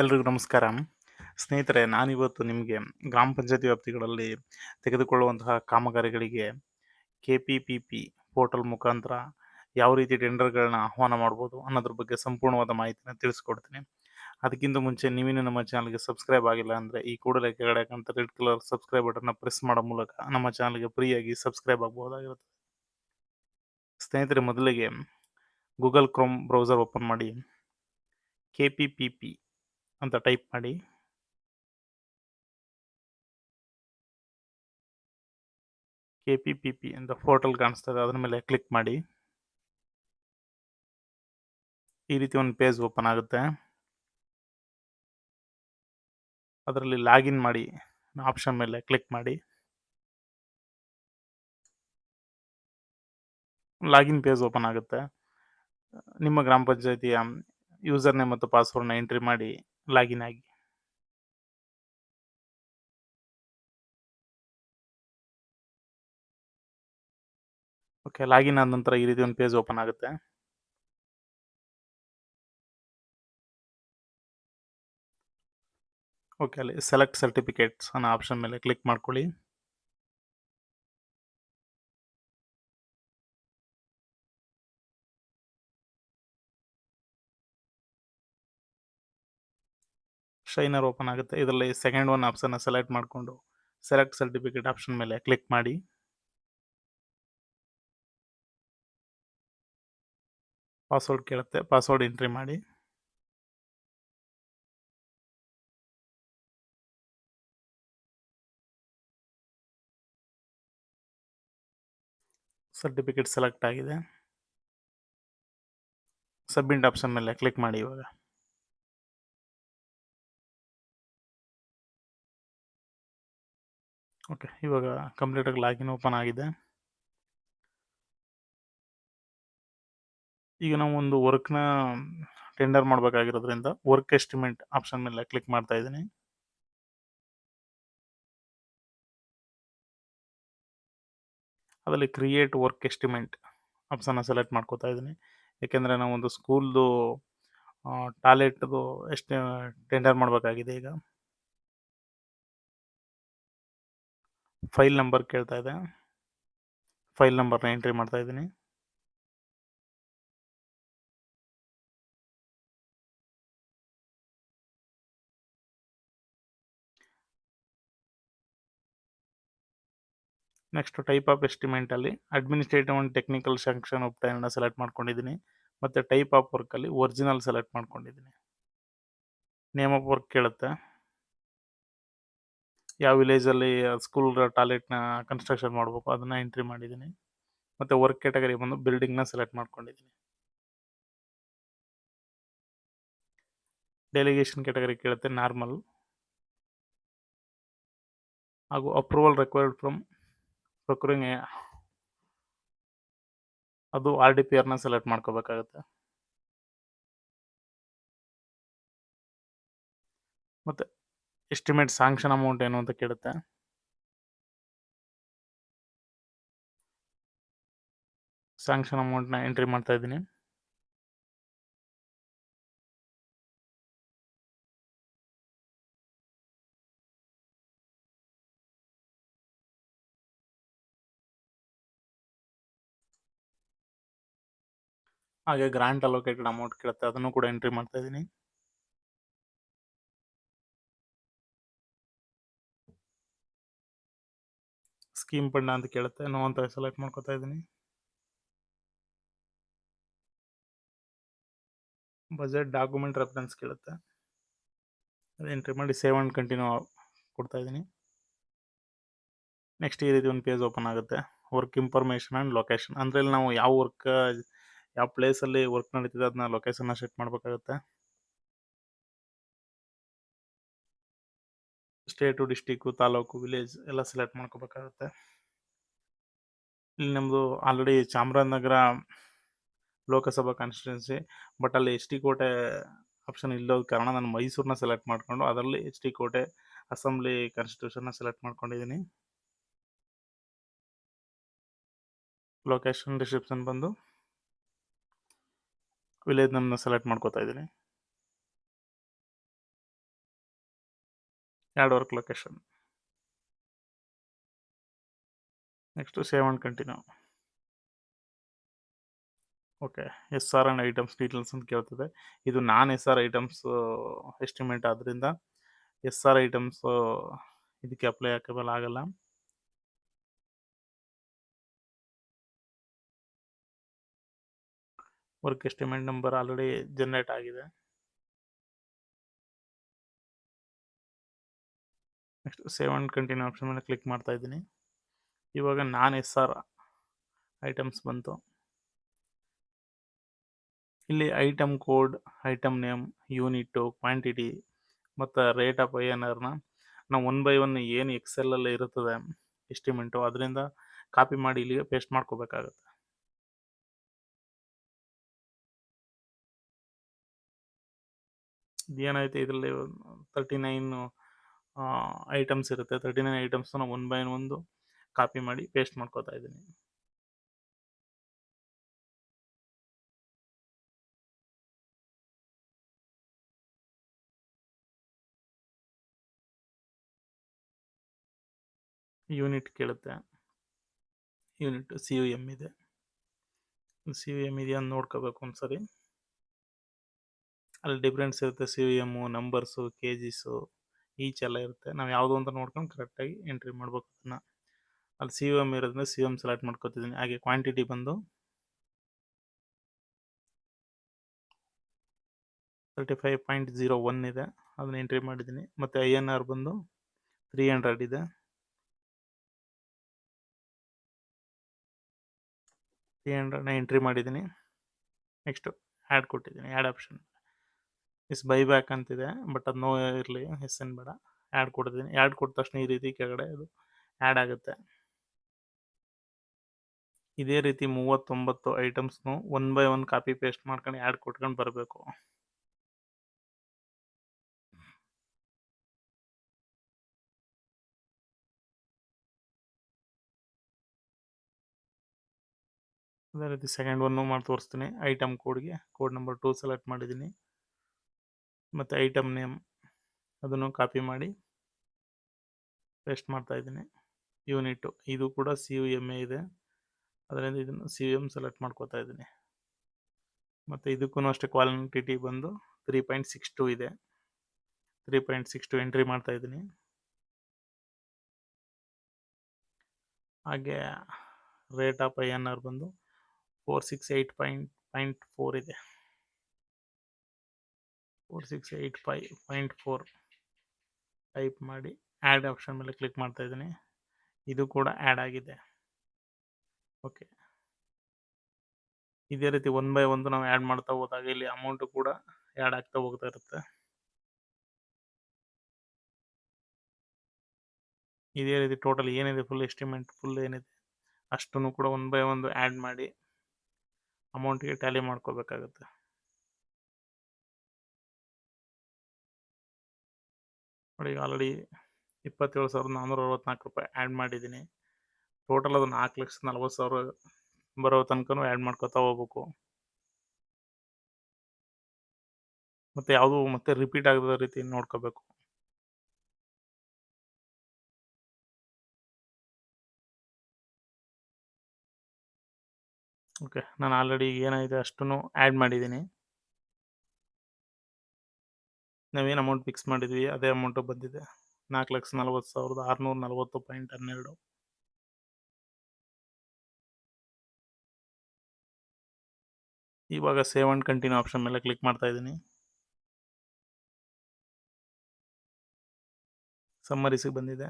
ಎಲ್ರಿಗೂ ನಮಸ್ಕಾರ. ಸ್ನೇಹಿತರೆ, ನಾನಿವತ್ತು ನಿಮಗೆ ಗ್ರಾಮ ಪಂಚಾಯತಿ ವ್ಯಾಪ್ತಿಗಳಲ್ಲಿ ತೆಗೆದುಕೊಳ್ಳುವಂತಹ ಕಾಮಗಾರಿಗಳಿಗೆ K P P P portal ಮುಖಾಂತರ ಯಾವ ರೀತಿ ಟೆಂಡರ್ಗಳನ್ನ ಆಹ್ವಾನ ಮಾಡ್ಬೋದು ಅನ್ನೋದ್ರ ಬಗ್ಗೆ ಸಂಪೂರ್ಣವಾದ ಮಾಹಿತಿನ ತಿಳಿಸ್ಕೊಡ್ತೀನಿ. ಅದಕ್ಕಿಂತ ಮುಂಚೆ ನೀವೇನು ನಮ್ಮ ಚಾನಲ್ಗೆ ಸಬ್ಸ್ಕ್ರೈಬ್ ಆಗಿಲ್ಲ ಅಂದರೆ ಈ ಕೂಡಲೇ ಕೆಳಗಡೆ ರೆಡ್ ಕಲರ್ ಸಬ್ಸ್ಕ್ರೈಬ್ ಬಟನ್ನ ಪ್ರೆಸ್ ಮಾಡೋ ಮೂಲಕ ನಮ್ಮ ಚಾನಲ್ಗೆ ಫ್ರೀಯಾಗಿ ಸಬ್ಸ್ಕ್ರೈಬ್ ಆಗಬಹುದಾಗಿರುತ್ತೆ. ಸ್ನೇಹಿತರೆ, ಮೊದಲಿಗೆ ಗೂಗಲ್ ಕ್ರೋಮ್ ಬ್ರೌಸರ್ ಓಪನ್ ಮಾಡಿ ಕೆ ಪಿ ಪಿ ಪಿ ಅಂತ ಟೈಪ್ ಮಾಡಿ. ಕೆ ಪಿ ಪಿ ಪಿ ಅಂತ ಪೋರ್ಟಲ್ ಕಾಣಿಸ್ತದೆ, ಅದ್ರ ಮೇಲೆ ಕ್ಲಿಕ್ ಮಾಡಿ. ಈ ರೀತಿ ಒಂದು ಪೇಜ್ ಓಪನ್ ಆಗುತ್ತೆ. ಅದರಲ್ಲಿ ಲಾಗಿನ್ ಮಾಡಿ, ಆಪ್ಷನ್ ಮೇಲೆ ಕ್ಲಿಕ್ ಮಾಡಿ. ಲಾಗಿನ್ ಪೇಜ್ ಓಪನ್ ಆಗುತ್ತೆ. ನಿಮ್ಮ ಗ್ರಾಮ ಪಂಚಾಯಿತಿಯ ಯೂಸರ್ ನೇಮ್ ಮತ್ತು ಪಾಸ್ವರ್ಡ್ನ ಎಂಟ್ರಿ ಮಾಡಿ. ಲಾಗಿನ್ ಆಗಿ. ಓಕೆ, ಲಾಗಿನ್ ಆದ ನಂತರ ಈ ರೀತಿ ಒಂದು ಪೇಜ್ ಓಪನ್ ಆಗುತ್ತೆ. ಓಕೆ, ಅಲ್ಲಿ ಸೆಲೆಕ್ಟ್ ಸರ್ಟಿಫಿಕೇಟ್ಸ್ ಅನ್ನೋ ಆಪ್ಷನ್ ಮೇಲೆ ಕ್ಲಿಕ್ ಮಾಡ್ಕೊಳ್ಳಿ. ಶೈನರ್ ಓಪನ್ ಆಗುತ್ತೆ. ಇದರಲ್ಲಿ ಸೆಕೆಂಡ್ ಒನ್ ಆಪ್ಷನ್ನ ಸೆಲೆಕ್ಟ್ ಮಾಡಿಕೊಂಡು ಸೆಲೆಕ್ಟ್ ಸರ್ಟಿಫಿಕೇಟ್ ಆಪ್ಷನ್ ಮೇಲೆ ಕ್ಲಿಕ್ ಮಾಡಿ. ಪಾಸ್ವರ್ಡ್ ಕೇಳುತ್ತೆ. ಪಾಸ್ವರ್ಡ್ ಎಂಟ್ರಿ ಮಾಡಿ. ಸರ್ಟಿಫಿಕೇಟ್ ಸೆಲೆಕ್ಟ್ ಆಗಿದೆ. ಸಬ್ಮಿಟ್ ಆಪ್ಷನ್ ಮೇಲೆ ಕ್ಲಿಕ್ ಮಾಡಿ ಇವಾಗ. ಓಕೆ, ಇವಾಗ ಕಂಪ್ಲೀಟಾಗಿ ಲಾಗಿನ್ ಓಪನ್ ಆಗಿದೆ. ಈಗ ನಾವು ಒಂದು ವರ್ಕ್ನ ಟೆಂಡರ್ ಮಾಡಬೇಕಾಗಿರೋದ್ರಿಂದ ವರ್ಕ್ ಎಸ್ಟಿಮೇಟ್ ಆಪ್ಷನ್ ಮೇಲೆ ಕ್ಲಿಕ್ ಮಾಡ್ತಾ ಇದ್ದೀನಿ. ಅದರಲ್ಲಿ ಕ್ರಿಯೇಟ್ ವರ್ಕ್ ಎಸ್ಟಿಮೇಟ್ ಆಪ್ಷನ್ನ ಸೆಲೆಕ್ಟ್ ಮಾಡ್ಕೋತಾ ಇದ್ದೀನಿ. ಏಕೆಂದರೆ ನಾವು ಒಂದು ಸ್ಕೂಲ್ದು ಟಾಯ್ಲೆಟ್ದು ಎಷ್ಟು ಟೆಂಡರ್ ಮಾಡಬೇಕಾಗಿದೆ ಈಗ. ಫೈಲ್ ನಂಬರ್ ಕೇಳ್ತಾ ಇದೆ ಫೈಲ್ ನಂಬರ್ನ ಎಂಟ್ರಿ ಮಾಡ್ತಾ ಇದ್ದೀನಿ. ನೆಕ್ಸ್ಟ್ ಟೈಪ್ ಆಫ್ ಎಸ್ಟಿಮೇಟಲ್ಲಿ ಅಡ್ಮಿನಿಸ್ಟ್ರೇಟಿವ್ ಅಂಡ್ ಟೆಕ್ನಿಕಲ್ ಸ್ಯಾಂಕ್ಷನ್ ಒಪ್ಟೈನ ಸೆಲೆಕ್ಟ್ ಮಾಡ್ಕೊಂಡಿದ್ದೀನಿ. ಮತ್ತು ಟೈಪ್ ಆಫ್ ವರ್ಕಲ್ಲಿ ಒರಿಜಿನಲ್ ಸೆಲೆಕ್ಟ್ ಮಾಡ್ಕೊಂಡಿದ್ದೀನಿ. ನೇಮ್ ಆಫ್ ವರ್ಕ್ ಕೇಳುತ್ತೆ. ಯಾವ ವಿಲೇಜಲ್ಲಿ ಸ್ಕೂಲ್ ಟಾಯ್ಲೆಟ್ನ ಕನ್ಸ್ಟ್ರಕ್ಷನ್ ಮಾಡಬೇಕು, ಅದನ್ನು ಎಂಟ್ರಿ ಮಾಡಿದ್ದೀನಿ ಮತ್ತು ವರ್ಕ್ ಕ್ಯಾಟಗರಿ ಬಂದು ಬಿಲ್ಡಿಂಗ್ನ ಸೆಲೆಕ್ಟ್ ಮಾಡ್ಕೊಂಡಿದ್ದೀನಿ ಡೆಲಿಗೇಷನ್ ಕ್ಯಾಟಗರಿ ಕೇಳುತ್ತೆ ನಾರ್ಮಲ್ ಹಾಗೂ ಅಪ್ರೂವಲ್ ರಿಕ್ವೈರ್ಡ್ ಫ್ರಮ್ ಪ್ರೊಕ್ಯೂರಿಂಗ್ ಅದು ಆರ್ ಡಿ ಪಿ ಆರ್ನ ಸೆಲೆಕ್ಟ್ ಮಾಡ್ಕೋಬೇಕಾಗತ್ತೆ. ಮತ್ತು ಎಸ್ಟಿಮೇಟ್ ಸ್ಯಾಂಕ್ಷನ್ ಅಮೌಂಟ್ ಏನು ಅಂತ ಕೇಳುತ್ತೆ? ಸ್ಯಾಂಕ್ಷನ್ ಅಮೌಂಟ್ನ ಎಂಟ್ರಿ ಮಾಡ್ತಾ ಇದ್ದೀನಿ. ಹಾಗೆ ಗ್ರಾಂಟ್ ಅಲೋಕೇಟೆಡ್ ಅಮೌಂಟ್ ಕೇಳುತ್ತೆ, ಅದನ್ನು ಕೂಡ ಎಂಟ್ರಿ ಮಾಡ್ತಾ ಇದ್ದೀನಿ. ಸ್ಕೀಮ್ ಫಂಡ್ ಅಂತ ಕೇಳುತ್ತೆ. ನೋ ಅಂತ ಸೆಲೆಕ್ಟ್ ಮಾಡ್ಕೊತಾ ಇದ್ದೀನಿ. ಬಜೆಟ್ ಡಾಕ್ಯುಮೆಂಟ್ ರೆಫರೆನ್ಸ್ ಕೇಳುತ್ತೆ. ಅದು ಎಂಟ್ರಿ ಮಾಡಿ ಸೇವ್ ಆ್ಯಂಡ್ ಕಂಟಿನ್ಯೂ ಕೊಡ್ತಾ ಇದ್ದೀನಿ. ನೆಕ್ಸ್ಟ್ ಈ ರೀತಿ ಒಂದು ಪೇಜ್ ಓಪನ್ ಆಗುತ್ತೆ. ವರ್ಕ್ ಇನ್ಫಾರ್ಮೇಷನ್ ಆ್ಯಂಡ್ ಲೊಕೇಶನ್ ಅಂದರೆ ಇಲ್ಲಿ ನಾವು ಯಾವ ವರ್ಕ್ ಯಾವ ಪ್ಲೇಸಲ್ಲಿ ವರ್ಕ್ ನಡೀತಿದೆ ಅದನ್ನ ಲೊಕೇಶನ್ನ ಸೆಟ್ ಮಾಡಬೇಕಾಗುತ್ತೆ. ಸ್ಟೇಟು, ಡಿಸ್ಟಿಕ್ಕು, ತಾಲೂಕು, ವಿಲೇಜ್ ಎಲ್ಲ ಸೆಲೆಕ್ಟ್ ಮಾಡ್ಕೋಬೇಕಾಗುತ್ತೆ. ಇಲ್ಲಿ ನಮ್ಮದು already Chamarajanagar Lok Sabha constituency but ಅಲ್ಲಿ ಎಚ್ ಡಿ ಕೋಟೆ ಆಪ್ಷನ್ ಇಲ್ಲದ ಕಾರಣ ನಾನು ಮೈಸೂರನ್ನ ಸೆಲೆಕ್ಟ್ ಮಾಡಿಕೊಂಡು, ಅದರಲ್ಲಿ ಎಚ್ ಡಿ ಕೋಟೆ ಅಸೆಂಬ್ಲಿ ಕಾನ್ಸ್ಟಿಟ್ಯೂಷನ್ನ ಸೆಲೆಕ್ಟ್ ಮಾಡ್ಕೊಂಡಿದ್ದೀನಿ. ಲೊಕೇಶನ್ ಡಿಸ್ಕ್ರಿಪ್ಷನ್ ಬಂದು, ವಿಲೇಜ್ ನಮ್ಮನ್ನ ಸೆಲೆಕ್ಟ್ ಮಾಡ್ಕೋತಾ ಇದ್ದೀನಿ. Add work location. Next save and continue. Okay, S R and items details ಅಂತ ಕೇಳ್ತದೆ ಇದು non S R items estimate ಆದ್ದರಿಂದ ಎಸ್ ಆರ್ ಐಟಮ್ಸ್ ಇದಕ್ಕೆ ಅಪ್ಲೈ ಹಾಕಬಲ್ ಆಗಲ್ಲ. Work estimate number already generate ಆಗಿದೆ. Next save and continue option ಮೇಲೆ click ಮಾಡ್ತಾ ಇದ್ದೀನಿ. ಇವಾಗ ನಾನ್ ಎಸ್ ಆರ್ ಐಟಮ್ಸ್ ಬಂತು. ಇಲ್ಲಿ item code, item name unit quantity ಮತ್ತು ರೇಟ್ ಆಫ್ ಐ ಎನ್ ಆರ್ನ ನಾವು ಒನ್ ಬೈ ಒನ್ ಏನು ಎಕ್ಸೆಲಲ್ಲಿ ಇರುತ್ತದೆ ಎಸ್ಟಿಮೆಂಟು ಅದರಿಂದ ಕಾಪಿ ಮಾಡಿ ಇಲ್ಲಿಗೆ ಪೇಸ್ಟ್ ಮಾಡ್ಕೋಬೇಕಾಗತ್ತೆ. ಏನಾಯ್ತು ಇದರಲ್ಲಿ ತರ್ಟಿ ನೈನ್ ಐಟಮ್ಸ್ ಇರುತ್ತೆ. ತರ್ಟಿ ನೈನ್ ಐಟಮ್ಸ್ನ ಒನ್ ಬೈ ಒಂದು ಕಾಪಿ ಮಾಡಿ ಪೇಸ್ಟ್ ಮಾಡ್ಕೋತಾ ಇದ್ದೀನಿ. ಯೂನಿಟ್ ಕೇಳುತ್ತೆ. ಯೂನಿಟ್ ಸಿ ಯು ಎಂ ಇದೆ. ಸಿ ಯು ಎಂ ಇದೆಯಾ ನೋಡ್ಕೋಬೇಕು ಒಂದ್ಸರಿ. ಅಲ್ಲಿ ಡಿಫ್ರೆನ್ಸ್ ಇರುತ್ತೆ C U M numbers K Gs each ಎಲ್ಲ ಇರುತ್ತೆ. ನಾವು ಯಾವುದು ಅಂತ ನೋಡ್ಕೊಂಡು ಕರೆಕ್ಟಾಗಿ ಎಂಟ್ರಿ ಮಾಡ್ಬೇಕು ಅದನ್ನು. ಅಲ್ಲಿ ಸಿ ಎಂ ಇರೋದ್ರಿಂದ ಸಿ ಎಂ ಸೆಲೆಕ್ಟ್ ಮಾಡ್ಕೊತಿದ್ದೀನಿ. ಹಾಗೆ ಕ್ವಾಂಟಿಟಿ ಬಂದು thirty five point zero one ಇದೆ. ಅದನ್ನ ಎಂಟ್ರಿ ಮಾಡಿದ್ದೀನಿ. ಮತ್ತು ಐ ಎನ್ ಆರ್ ಬಂದು ತ್ರೀ ಹಂಡ್ರೆಡ್ ಇದೆ. ತ್ರೀ ಹಂಡ್ರೆಡ್ನ ಎಂಟ್ರಿ ಮಾಡಿದ್ದೀನಿ. ನೆಕ್ಸ್ಟು ಆ್ಯಡ್ ಕೊಟ್ಟಿದ್ದೀನಿ. Add option is by back ಅಂತಿದೆ, ಬಟ್ ಅದು ನೋ ಇರಲಿ ಎಸ್ ಎನ್ ಬೇಡ. ಆ್ಯಡ್ ಕೊಡ್ತೀನಿ. ಆ್ಯಡ್ ಕೊಟ್ಟ ತಕ್ಷಣ ಈ ರೀತಿ ಕೆಳಗಡೆ ಅದು ಆ್ಯಡ್ ಆಗುತ್ತೆ. ಇದೇ ರೀತಿ ಮೂವತ್ತೊಂಬತ್ತು ಐಟಮ್ಸ್ನು one by one copy paste ಮಾಡ್ಕೊಂಡು ಆ್ಯಡ್ ಕೊಟ್ಕೊಂಡು ಬರಬೇಕು. ಅದೇ ರೀತಿ ಸೆಕೆಂಡ್ ಒನ್ನು ಮಾಡಿ ತೋರಿಸ್ತೀನಿ. ಐಟಮ್ ಕೋಡ್ಗೆ ಕೋಡ್ ನಂಬರ್ ಟೂ ಸೆಲೆಕ್ಟ್ ಮಾಡಿದ್ದೀನಿ. ಮತ್ತು ಐಟಮ್ ನೇಮ್ ಅದನ್ನು ಕಾಪಿ ಮಾಡಿ ಪೇಸ್ಟ್ ಮಾಡ್ತಾ ಇದ್ದೀನಿ. ಯೂನಿಟು ಇದು ಕೂಡ ಸಿ ಯು ಎಂ ಎ ಇದೆ. ಅದರಿಂದ ಇದನ್ನು ಸಿ ಯು ಎಂ ಸೆಲೆಕ್ಟ್ ಮಾಡ್ಕೋತಾ ಇದ್ದೀನಿ. ಮತ್ತು ಇದಕ್ಕೂ ಅಷ್ಟೇ ಕ್ವಾಲಿಟಿ ಬಂದು ತ್ರೀ ಪಾಯಿಂಟ್ ಸಿಕ್ಸ್ ಟು ಇದೆ. Three point six two entry ಮಾಡ್ತಾ ಇದ್ದೀನಿ. ಹಾಗೆ rate of I N R ಬಂದು four six eight point point four ಇದೆ. Four six eight five point four type ಮಾಡಿ ಆ್ಯಡ್ ಆಪ್ಷನ್ ಮೇಲೆ ಕ್ಲಿಕ್ ಮಾಡ್ತಾ ಇದ್ದೀನಿ. ಇದು ಕೂಡ ಆ್ಯಡ್ ಆಗಿದೆ. ಓಕೆ ಇದೇ ರೀತಿ ಒನ್ ಬೈ ಒಂದು ನಾವು ಆ್ಯಡ್ ಮಾಡ್ತಾ ಹೋದಾಗ ಇಲ್ಲಿ ಅಮೌಂಟು ಕೂಡ ಆ್ಯಡ್ ಆಗ್ತಾ ಹೋಗ್ತಾ ಇರುತ್ತೆ. ಇದೇ ರೀತಿ ಟೋಟಲ್ ಏನಿದೆ? ಫುಲ್ ಎಸ್ಟಿಮೇಟ್ ಫುಲ್ ಏನಿದೆ? ಅಷ್ಟನ್ನು ಕೂಡ ಒನ್ ಬೈ ಒಂದು ಆ್ಯಡ್ ಮಾಡಿ ಅಮೌಂಟಿಗೆ ಟ್ಯಾಲಿ ಮಾಡ್ಕೋಬೇಕಾಗುತ್ತೆ. ನೋಡಿ ಈಗ ಆಲ್ರೆಡಿ ಇಪ್ಪತ್ತೇಳು ಸಾವಿರದ ನಾನ್ನೂರ ಅರವತ್ನಾಲ್ಕು ರೂಪಾಯಿ ಆ್ಯಡ್ ಮಾಡಿದ್ದೀನಿ. ಟೋಟಲ್ ಅದು ನಾಲ್ಕು ಲಕ್ಷದ ನಲ್ವತ್ತು ಸಾವಿರ ಬರೋ ತನಕನೂ ಆ್ಯಡ್ ಮಾಡ್ಕೊತಾ ಹೋಗ್ಬೇಕು. ಮತ್ತು ಯಾವುದು ಮತ್ತೆ ರಿಪೀಟ್ ಆಗದ ರೀತಿ ನೋಡ್ಕೋಬೇಕು. ಓಕೆ ನಾನು ಆಲ್ರೆಡಿ ಏನಾಗಿದೆ ಅಷ್ಟು ಆ್ಯಡ್ ಮಾಡಿದ್ದೀನಿ. ನಾವೇನು ಅಮೌಂಟ್ ಫಿಕ್ಸ್ ಮಾಡಿದ್ವಿ, ಅದೇ ಅಮೌಂಟು ಬಂದಿದೆ. ನಾಲ್ಕು ಲಕ್ಷ ನಲ್ವತ್ತು ಸಾವಿರದ ಆರುನೂರ ನಲ್ವತ್ತು ಪಾಯಿಂಟ್ ಹನ್ನೆರಡು. ಇವಾಗ ಸೇವ್ ಆ್ಯಂಡ್ ಕಂಟಿನ್ಯೂ ಆಪ್ಷನ್ ಮೇಲೆ ಕ್ಲಿಕ್ ಮಾಡ್ತಾ ಇದ್ದೀನಿ. ಸಮ್ಮರೀಸಿಗೆ ಬಂದಿದೆ.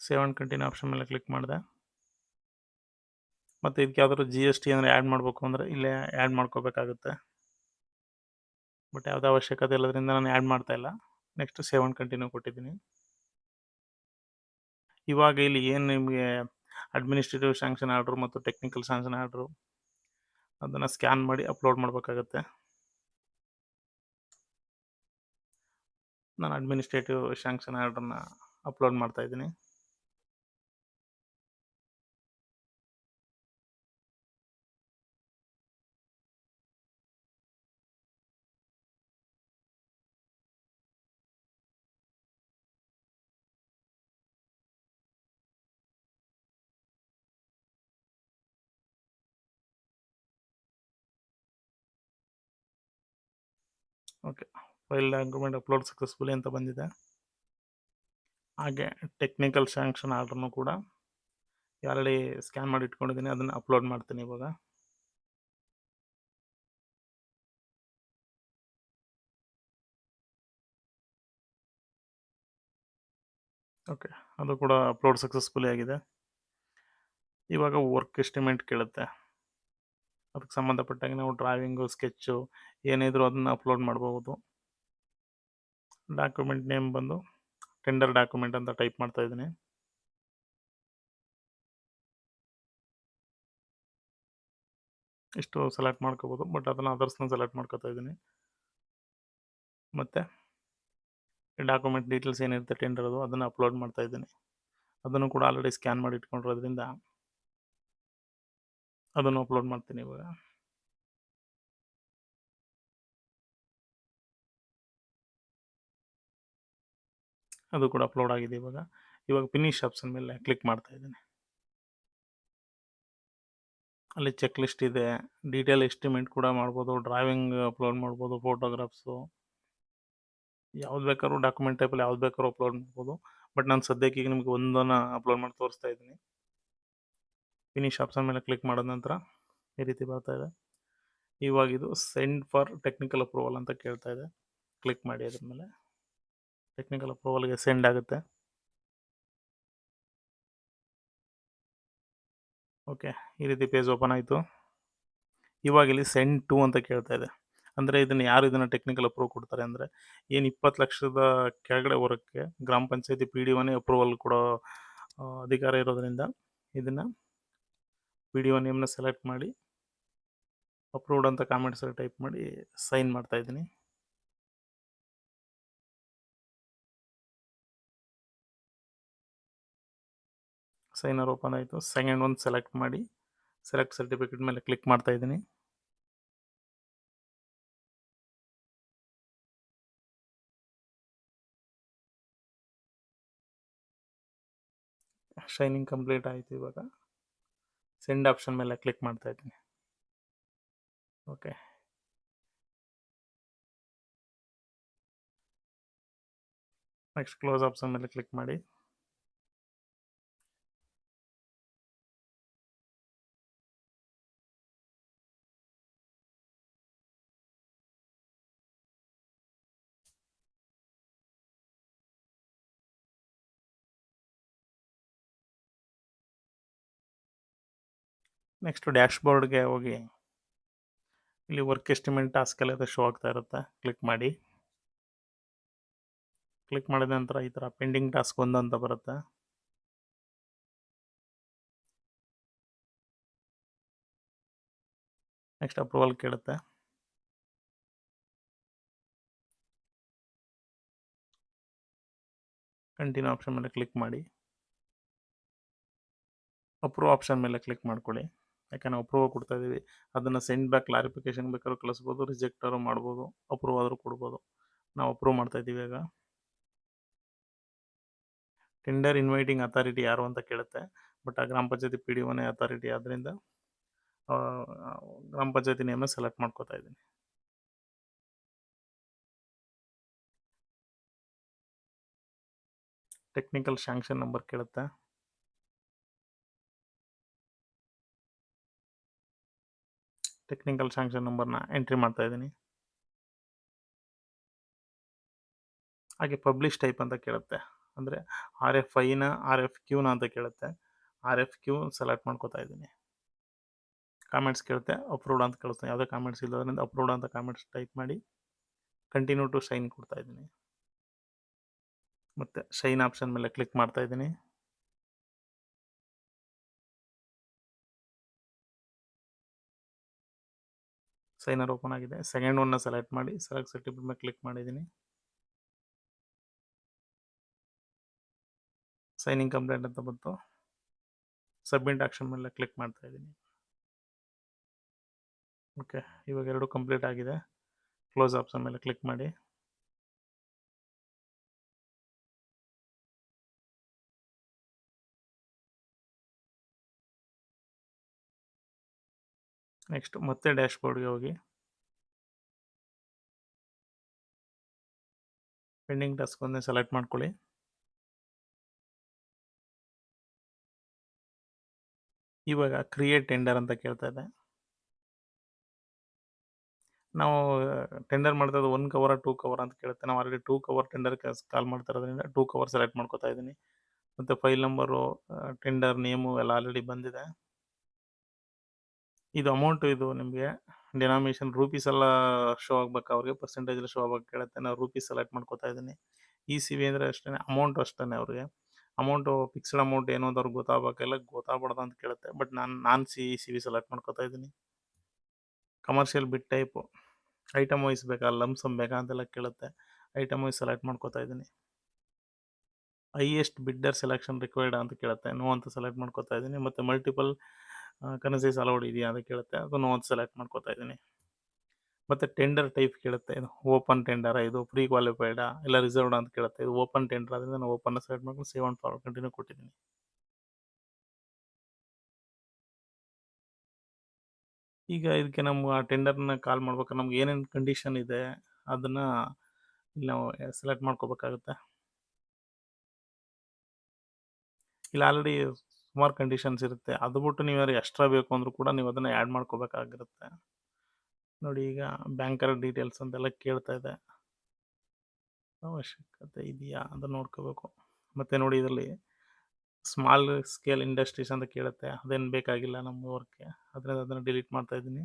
ಸೇವ್ ಆ್ಯಂಡ್ ಕಂಟಿನ್ಯೂ ಆಪ್ಷನ್ ಮೇಲೆ ಕ್ಲಿಕ್ ಮಾಡಿದೆ. ಮತ್ತು ಇದಕ್ಕೆ ಯಾವ್ದಾದ್ರು ಜಿ ಎಸ್ ಟಿ ಅಂದರೆ ಆ್ಯಡ್ ಮಾಡಬೇಕು ಅಂದರೆ ಇಲ್ಲೇ ಆ್ಯಡ್ ಮಾಡ್ಕೋಬೇಕಾಗುತ್ತೆ. ಬಟ್ ಯಾವುದೇ ಅವಶ್ಯಕತೆ ಇಲ್ಲದ್ರಿಂದ ನಾನು ಆ್ಯಡ್ ಮಾಡ್ತಾ ಇಲ್ಲ. ನೆಕ್ಸ್ಟ್ ಸೇವ್ ಕಂಟಿನ್ಯೂ ಕೊಟ್ಟಿದ್ದೀನಿ. ಇವಾಗ ಇಲ್ಲಿ ಏನು ನಿಮಗೆ ಅಡ್ಮಿನಿಸ್ಟ್ರೇಟಿವ್ ಸ್ಯಾಂಕ್ಷನ್ ಆರ್ಡ್ರು ಮತ್ತು ಟೆಕ್ನಿಕಲ್ ಸ್ಯಾಂಕ್ಷನ್ ಆರ್ಡ್ರು ಅದನ್ನು ಸ್ಕ್ಯಾನ್ ಮಾಡಿ ಅಪ್ಲೋಡ್ ಮಾಡಬೇಕಾಗತ್ತೆ. ನಾನು ಅಡ್ಮಿನಿಸ್ಟ್ರೇಟಿವ್ ಸ್ಯಾಂಕ್ಷನ್ ಆರ್ಡ್ರನ್ನ ಅಪ್ಲೋಡ್ ಮಾಡ್ತಾ ಇದ್ದೀನಿ. ಫೈಲ್ ಡಾಕ್ಯುಮೆಂಟ್ ಅಪ್ಲೋಡ್ ಸಕ್ಸಸ್ಫುಲಿ ಅಂತ ಬಂದಿದೆ. ಹಾಗೆ ಟೆಕ್ನಿಕಲ್ ಸ್ಯಾಂಕ್ಷನ್ ಆರ್ಡ್ರನ್ನು ಕೂಡ. ಆಲ್ರೆಡಿ ಸ್ಕ್ಯಾನ್ ಮಾಡಿ ಇಟ್ಕೊಂಡಿದ್ದೀನಿ, ಅದನ್ನು ಅಪ್ಲೋಡ್ ಮಾಡ್ತೀನಿ ಇವಾಗ. ಓಕೆ, ಅದು ಕೂಡ ಅಪ್ಲೋಡ್ ಸಕ್ಸಸ್ಫುಲಿ ಆಗಿದೆ. ಇವಾಗ ವರ್ಕ್ ಎಸ್ಟಿಮೇಟ್ ಕೇಳುತ್ತೆ. ಅದಕ್ಕೆ ಸಂಬಂಧಪಟ್ಟಾಗ ನಾವು ಡ್ರಾಯಿಂಗು, ಸ್ಕೆಚ್ಚು ಏನಿದ್ರು ಅದನ್ನು ಅಪ್ಲೋಡ್ ಮಾಡ್ಬೋದು. ಡಾಕ್ಯುಮೆಂಟ್ ನೇಮ್ ಬಂದು ಟೆಂಡರ್ ಡಾಕ್ಯುಮೆಂಟ್ ಅಂತ ಟೈಪ್ ಮಾಡ್ತಾ ಇದ್ದೀನಿ. ಇಷ್ಟು ಸೆಲೆಕ್ಟ್ ಮಾಡ್ಕೋಬೋದು ಬಟ್ ಅದನ್ನು ಅದರ್ಸ್ನ ಸೆಲೆಕ್ಟ್ ಮಾಡ್ಕೋತಾ ಇದ್ದೀನಿ. ಮತ್ತು ಡಾಕ್ಯುಮೆಂಟ್ ಡೀಟೇಲ್ಸ್ ಏನಿರುತ್ತೆ ಟೆಂಡರ್ ಅದು, ಅದನ್ನು ಅಪ್ಲೋಡ್ ಮಾಡ್ತಾ ಇದ್ದೀನಿ. ಅದನ್ನು ಕೂಡ ಆಲ್ರೆಡಿ ಸ್ಕ್ಯಾನ್ ಮಾಡಿ ಇಟ್ಕೊಂಡಿರೋದ್ರಿಂದ, ಅದನ್ನು ಅಪ್ಲೋಡ್ ಮಾಡ್ತೀನಿ ಇವಾಗ. ಅದು ಕೂಡ ಅಪ್ಲೋಡ್ ಆಗಿದೆ ಇವಾಗ. ಇವಾಗ ಫಿನಿಶ್ ಆಪ್ಷನ್ ಮೇಲೆ ಕ್ಲಿಕ್ ಮಾಡ್ತಾ ಇದ್ದೀನಿ. ಅಲ್ಲಿ ಚೆಕ್ ಲಿಸ್ಟ್ ಇದೆ. ಡೀಟೇಲ್ ಎಸ್ಟಿಮೇಟ್ ಕೂಡ ಮಾಡ್ಬೋದು ಡ್ರಾಯಿಂಗ್ ಅಪ್ಲೋಡ್ ಮಾಡ್ಬೋದು ಫೋಟೋಗ್ರಾಫ್ಸು ಯಾವ್ದು ಬೇಕಾದ್ರೂ ಡಾಕ್ಯುಮೆಂಟ್ ಟೈಪಲ್ಲಿ ಯಾವ್ದು ಬೇಕಾದ್ರೂ ಅಪ್ಲೋಡ್ ಮಾಡ್ಬೋದು. ಬಟ್ ನಾನು ಸದ್ಯಕ್ಕೆ ಈಗ ನಿಮ್ಗೆ ಒಂದನ್ನು ಅಪ್ಲೋಡ್ ಮಾಡಿ ತೋರಿಸ್ತಾ ಇದ್ದೀನಿ. ಫಿನಿಶ್ ಆಪ್ಷನ್ ಮೇಲೆ ಕ್ಲಿಕ್ ಮಾಡಿದ ನಂತರ ಈ ರೀತಿ ಬರ್ತಾ ಇದೆ. ಇವಾಗ ಇದು ಸೆಂಡ್ ಫಾರ್ ಟೆಕ್ನಿಕಲ್ ಅಪ್ರೂವಲ್ ಅಂತ ಕೇಳ್ತಾ ಇದೆ. ಕ್ಲಿಕ್ ಮಾಡಿ ಅದ್ರ ಮೇಲೆ. ಟೆಕ್ನಿಕಲ್ ಅಪ್ರೂವಲ್ಗೆ ಸೆಂಡ್ ಆಗುತ್ತೆ. ಓಕೆ ಈ ರೀತಿ ಪೇಜ್ ಓಪನ್ ಆಯಿತು. ಇವಾಗ ಇಲ್ಲಿ ಸೆಂಡ್ ಟು ಅಂತ ಕೇಳ್ತಾ ಇದೆ. ಅಂದರೆ ಇದನ್ನು ಯಾರು ಇದನ್ನು ಟೆಕ್ನಿಕಲ್ ಅಪ್ರೂವ್ ಕೊಡ್ತಾರೆ ಅಂದರೆ ಏನು ಇಪ್ಪತ್ತು ಲಕ್ಷದ ಕೆಳಗಡೆ ಹೊರಕ್ಕೆ ಗ್ರಾಮ ಪಂಚಾಯತಿ ಪಿ ಡಿ ಒನೇ ಅಪ್ರೂವಲ್ ಕೊಡೋ ಅಧಿಕಾರ ಇರೋದರಿಂದ ಇದನ್ನು ಪಿ ಡಿ ಒ ನೇಮ್ನ ಸೆಲೆಕ್ಟ್ ಮಾಡಿ ಅಪ್ರೂವ್ಡ್ ಅಂತ ಕಾಮೆಂಟ್ಸಲ್ಲಿ ಟೈಪ್ ಮಾಡಿ ಸೈನ್ ಮಾಡ್ತಾ ಇದ್ದೀನಿ. ಸೈನರ್ ಓಪನ್ ಆಯಿತು. ಸೆಕೆಂಡ್ ಒಂದು ಸೆಲೆಕ್ಟ್ ಮಾಡಿ, ಸೆಲೆಕ್ಟ್ ಸರ್ಟಿಫಿಕೇಟ್ ಮೇಲೆ ಕ್ಲಿಕ್ ಮಾಡ್ತಾ ಇದ್ದೀನಿ. ಶೈನಿಂಗ್ ಕಂಪ್ಲೀಟ್ ಆಯಿತು ಇವಾಗ. ಸೆಂಡ್ ಆಪ್ಷನ್ ಮೇಲೆ ಕ್ಲಿಕ್ ಮಾಡ್ತಾ ಇದ್ದೀನಿ. ಓಕೆ. ನೆಕ್ಸ್ಟ್ ಕ್ಲೋಸ್ ಆಪ್ಷನ್ ಮೇಲೆ ಕ್ಲಿಕ್ ಮಾಡಿ. ನೆಕ್ಸ್ಟ್ ಡ್ಯಾಶ್ ಬೋರ್ಡ್ಗೆ ಹೋಗಿ. ಇಲ್ಲಿ ವರ್ಕ್ ಎಸ್ಟಿಮೇಟ್ ಟಾಸ್ಕ್ ಎಲ್ಲ ಶೋ ಆಗ್ತಾ ಇರುತ್ತೆ. ಕ್ಲಿಕ್ ಮಾಡಿ. ಕ್ಲಿಕ್ ಮಾಡಿದ ನಂತರ ಈ ಥರ ಪೆಂಡಿಂಗ್ ಟಾಸ್ಕ್ ಒಂದು ಅಂತ ಬರುತ್ತೆ. ನೆಕ್ಸ್ಟ್ ಅಪ್ರೂವಲ್ ಕೇಳುತ್ತೆ. ಕಂಟಿನ್ಯೂ ಆಪ್ಷನ್ ಮೇಲೆ ಕ್ಲಿಕ್ ಮಾಡಿ. ಅಪ್ರೂವ್ ಆಪ್ಷನ್ ಮೇಲೆ ಕ್ಲಿಕ್ ಮಾಡ್ಕೊಳ್ಳಿ. ಯಾಕೆ ನಾವು ಅಪ್ರೂವ್ ಕೊಡ್ತಾ ಇದ್ದೀವಿ. ಅದನ್ನು ಸೆಂಡ್ ಬ್ಯಾಕ್ ಕ್ಲಾರಿಫಿಕೇಶನ್ ಬೇಕಾದ್ರೂ ಕಳಿಸ್ಬೋದು ರಿಜೆಕ್ಟರು ಮಾಡ್ಬೋದು ಅಪ್ರೂವ್ ಆದರೂ ಕೊಡ್ಬೋದು. ನಾವು ಅಪ್ರೂವ್ ಮಾಡ್ತಾ ಇದ್ದೀವಿ ಈಗ. ಟೆಂಡರ್ ಇನ್ವೈಟಿಂಗ್ ಅಥಾರಿಟಿ ಯಾರು ಅಂತ ಕೇಳುತ್ತೆ ಬಟ್ ಆ ಗ್ರಾಮ ಪಂಚಾಯತಿ ಪಿ ಡಿ ಒನೇ ಅಥಾರಿಟಿ ಆದ್ದರಿಂದ ಗ್ರಾಮ ಪಂಚಾಯತಿ ನೇಮನ್ನ ಸೆಲೆಕ್ಟ್ ಮಾಡ್ಕೋತಾ ಇದ್ದೀನಿ. ಟೆಕ್ನಿಕಲ್ ಶಾಂಕ್ಷನ್ ನಂಬರ್ ಕೇಳುತ್ತೆ. ಟೆಕ್ನಿಕಲ್ ಸ್ಯಾಂಕ್ಷನ್ ನಂಬರ್ನ ಎಂಟ್ರಿ ಮಾಡ್ತಾ ಇದ್ದೀನಿ. ಹಾಗೆ ಪಬ್ಲಿಷ್ ಟೈಪ್ ಅಂತ ಕೇಳುತ್ತೆ. ಅಂದರೆ ಆರ್ ಎಫ್ ಐನ ಆರ್ ಎಫ್ ಕ್ಯೂನ ಅಂತ ಕೇಳುತ್ತೆ. ಆರ್ ಎಫ್ ಕ್ಯೂ ಸೆಲೆಕ್ಟ್ ಮಾಡ್ಕೋತಾ ಇದ್ದೀನಿ. ಕಾಮೆಂಟ್ಸ್ ಕೇಳುತ್ತೆ ಅಪ್ರೂವ್ಡ್ ಅಂತ ಕೇಳುತ್ತೆ. ಯಾವುದೇ ಕಾಮೆಂಟ್ಸ್ ಇಲ್ಲದ್ರಿಂದ ಅಪ್ರೂವ್ಡ್ ಅಂತ ಕಾಮೆಂಟ್ಸ್ ಟೈಪ್ ಮಾಡಿ ಕಂಟಿನ್ಯೂ ಟು ಶೈನ್ ಕೊಡ್ತಾ ಇದ್ದೀನಿ. ಮತ್ತು ಶೈನ್ ಆಪ್ಷನ್ ಮೇಲೆ ಕ್ಲಿಕ್ ಮಾಡ್ತಾ ಇದ್ದೀನಿ. ಸೈನರ್ ಓಪನ್ ಆಗಿದೆ. ಸೆಕೆಂಡ್ ಒನ್ನ ಸೆಲೆಕ್ಟ್ ಮಾಡಿ, ಸೆಲೆಕ್ಟ್ ಸರ್ಟಿಫಿಕೇಟ್ ಮೇಲೆ ಕ್ಲಿಕ್ ಮಾಡಿದ್ದೀನಿ. ಸೈನಿಂಗ್ ಕಂಪ್ಲೇಂಟ್ ಅಂತ ಬಂತು. ಸಬ್ಮಿಟ್ ಆಕ್ಷನ್ ಮೇಲೆ ಕ್ಲಿಕ್ ಮಾಡ್ತಾ ಇದ್ದೀನಿ. ಓಕೆ, ಇವಾಗ ಎರಡು ಕಂಪ್ಲೀಟ್ ಆಗಿದೆ. ಕ್ಲೋಸ್ ಆಪ್ಷನ್ ಮೇಲೆ ಕ್ಲಿಕ್ ಮಾಡಿ. ನೆಕ್ಸ್ಟ್ ಮತ್ತೆ ಡ್ಯಾಶ್ ಬೋರ್ಡ್ಗೆ ಹೋಗಿ. ಪೆಂಡಿಂಗ್ ಟಾಸ್ಕ್ ಒಂದೇ ಸೆಲೆಕ್ಟ್ ಮಾಡ್ಕೊಳ್ಳಿ. ಇವಾಗ ಕ್ರಿಯೇಟ್ ಟೆಂಡರ್ ಅಂತ ಕೇಳ್ತಾ ಇದೆ. ನಾವು ಟೆಂಡರ್ ಮಾಡ್ತಾ ಇದ್ದು ಒನ್ ಕವರ್, ಟೂ ಕವರ್ ಅಂತ ಕೇಳುತ್ತೆ. ನಾವು already two cover tender call ಮಾಡ್ತಾ ಇರೋದ್ರಿಂದ ಟೂ ಕವರ್ ಸೆಲೆಕ್ಟ್ ಮಾಡ್ಕೊತಾ ಇದ್ದೀನಿ. ಮತ್ತು ಫೈಲ್ ನಂಬರು ಟೆಂಡರ್, ನೇಮು ಎಲ್ಲ ಆಲ್ರೆಡಿ ಬಂದಿದೆ. ಇದು ಅಮೌಂಟ್ ಇದು ನಿಮಗೆ ಡಿನಾಮಿನೇಷನ್ ರೂಪೀಸ್ ಎಲ್ಲ ಶೋ ಆಗ್ಬೇಕು, ಅವ್ರಿಗೆ ಪರ್ಸೆಂಟೇಜ್ ಶೋ ಆಗ್ಬೇಕು ಕೇಳುತ್ತೆ. ನಾವು ರೂಪೀಸ್ ಸೆಲೆಕ್ಟ್ ಮಾಡ್ಕೋತಾ ಇದ್ದೀನಿ. ಇ ಸಿ ವಿ ಅಂದರೆ ಅಷ್ಟೇ ಅಮೌಂಟ್ ಅಷ್ಟೇ ಅವ್ರಿಗೆ. ಅಮೌಂಟು ಫಿಕ್ಸ್ಡ್ ಅಮೌಂಟ್ ಏನು ಅಂತ ಅವ್ರಿಗೆ ಗೊತ್ತಾಗಬೇಕಲ್ಲ ಗೊತ್ತಾಗ್ಬಾರ್ದು ಅಂತ ಕೇಳುತ್ತೆ. ಬಟ್ ನಾನು ನಾನು ಸಿ ಸಿ ವಿ ಸೆಲೆಕ್ಟ್ ಮಾಡ್ಕೋತಾ ಇದ್ದೀನಿ. Commercial bid type item wise ಬೇಕಾ ಲಮ್ಸಮ್ ಬೇಕಾ ಅಂತೆಲ್ಲ ಕೇಳುತ್ತೆ. ಐಟಮ್ ವೈಸ್ ಸೆಲೆಕ್ಟ್ ಮಾಡ್ಕೊತಾ ಇದ್ದೀನಿ. ಹೈಯೆಸ್ಟ್ ಬಿಡ್ಡರ್ ಸೆಲೆಕ್ಷನ್ ರಿಕ್ವೈರ್ಡ್ ಅಂತ ಕೇಳುತ್ತೆ. ನೋ ಅಂತ ಸೆಲೆಕ್ಟ್ ಮಾಡ್ಕೋತಾ ಇದ್ದೀನಿ. ಮತ್ತು ಮಲ್ಟಿಪಲ್ ಕನಸೈಸ್ ಅಲೌಡ್ ಇದೆಯಾ ಅಂತ ಕೇಳುತ್ತೆ. ಅದನ್ನು ಒಂದು ಸೆಲೆಕ್ಟ್ ಮಾಡ್ಕೋತಾ ಇದ್ದೀನಿ. ಮತ್ತು ಟೆಂಡರ್ ಟೈಪ್ ಕೇಳುತ್ತೆ. ಇದು ಓಪನ್ ಟೆಂಡರ ಇದು ಪ್ರೀ ಕ್ವಾಲಿಫೈಡಾ ಇಲ್ಲ ರಿಸರ್ವ್ಡ್ ಅಂತ ಕೇಳುತ್ತೆ. ಇದು ಓಪನ್ ಟೆಂಡರ್ ಅದರಿಂದ ನಾನು ಓಪನ್ ಸೆಲೆಕ್ಟ್ ಮಾಡ್ಕೊಂಡು ಸೇವ್ ಆ್ಯಂಡ್ ಫಾರ್ವರ್ಡ್ ಕಂಟಿನ್ಯೂ ಕೊಟ್ಟಿದ್ದೀನಿ. ಈಗ ಇದಕ್ಕೆ ನಮ್ಮ ಆ ಟೆಂಡರ್ನ ಕಾಲ್ ಮಾಡ್ಬೇಕಾದ್ರೆ ನಮ್ಗೆ ಏನೇನು ಕಂಡೀಷನ್ ಇದೆ, ಅದನ್ನು ಇಲ್ಲಿ ನಾವು ಸೆಲೆಕ್ಟ್ ಮಾಡ್ಕೋಬೇಕಾಗುತ್ತೆ. ಇಲ್ಲಿ ಆಲ್ರೆಡಿ ಸುಮಾರು ಕಂಡೀಷನ್ಸ್ ಇರುತ್ತೆ. ಅದು ಬಿಟ್ಟು ನೀವು ಯಾರು ಎಕ್ಸ್ಟ್ರಾ ಬೇಕು ಅಂದರೂ ಕೂಡ ನೀವು ಅದನ್ನು ಆ್ಯಡ್ ಮಾಡ್ಕೋಬೇಕಾಗಿರುತ್ತೆ. ನೋಡಿ ಈಗ ಬ್ಯಾಂಕರ್ ಡೀಟೇಲ್ಸ್ ಅಂತೆಲ್ಲ ಕೇಳ್ತಾ ಇದೆ. ಅವಶ್ಯಕತೆ ಇದೆಯಾ ಅಂತ ನೋಡ್ಕೋಬೇಕು. ಮತ್ತು ನೋಡಿ ಇದರಲ್ಲಿ ಸ್ಮಾಲ್ ಸ್ಕೇಲ್ ಇಂಡಸ್ಟ್ರೀಸ್ ಅಂತ ಕೇಳುತ್ತೆ. ಅದೇನು ಬೇಕಾಗಿಲ್ಲ ನಮ್ಮ ವರ್ಕ್ಗೆ ಅದರಿಂದ ಅದನ್ನು ಡಿಲೀಟ್ ಮಾಡ್ತಾ ಇದ್ದೀನಿ.